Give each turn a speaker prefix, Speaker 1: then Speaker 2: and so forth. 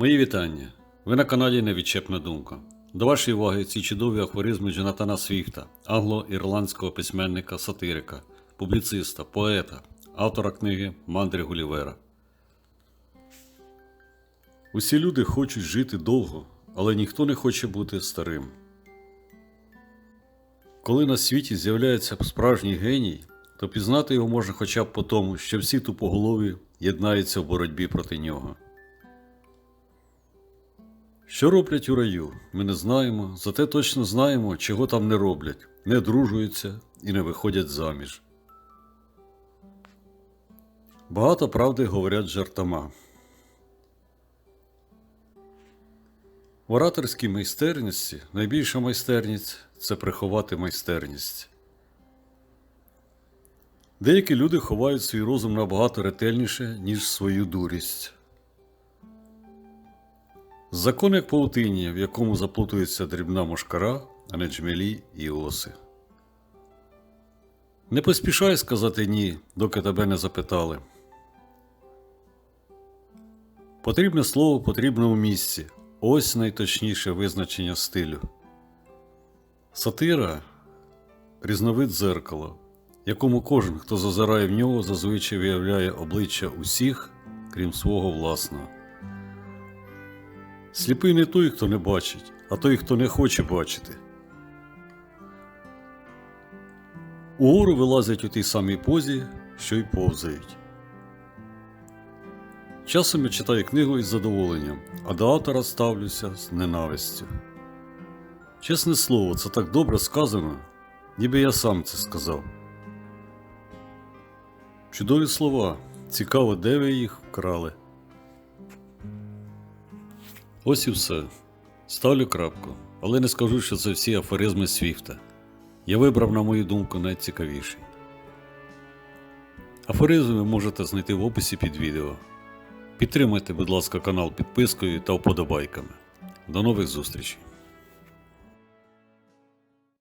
Speaker 1: Мої вітання. Ви на каналі Невідчепна думка. До вашої уваги ці чудові афоризми Джонатана Свіфта, англо-ірландського письменника, сатирика, публіциста, поета, автора книги Мандри Гулівера. Усі люди хочуть жити довго, але ніхто не хоче бути старим. Коли на світі з'являється справжній геній, то пізнати його можна хоча б по тому, що всі тупоголові єднаються в боротьбі проти нього. Що роблять у раю, ми не знаємо, зате точно знаємо, чого там не роблять, не дружуються і не виходять заміж. Багато правди говорять жартома. В ораторській майстерності найбільша майстерність це приховати майстерність. Деякі люди ховають свій розум набагато ретельніше, ніж свою дурість. Закон як паутині, в якому заплутується дрібна мошкара, а не джмелі і оси. Не поспішай сказати ні, доки тебе не запитали. Потрібне слово потрібно у місці. Ось найточніше визначення стилю. Сатира різновид дзеркала, якому кожен, хто зазирає в нього, зазвичай виявляє обличчя усіх, крім свого власного. Сліпий не той, хто не бачить, а той, хто не хоче бачити. Угору вилазять у тій самій позі, що й повзають. Часом я читаю книгу із задоволенням, а до автора ставлюся з ненавистю. Чесне слово, це так добре сказано, ніби я сам це сказав. Чудові слова. Цікаво, де ви їх вкрали. Ось і все. Ставлю крапку, але не скажу, що це всі афоризми Свіфта. Я вибрав, на мою думку, найцікавіший. Афоризми ви можете знайти в описі під відео. Підтримайте, будь ласка, канал підпискою та вподобайками. До нових зустрічей!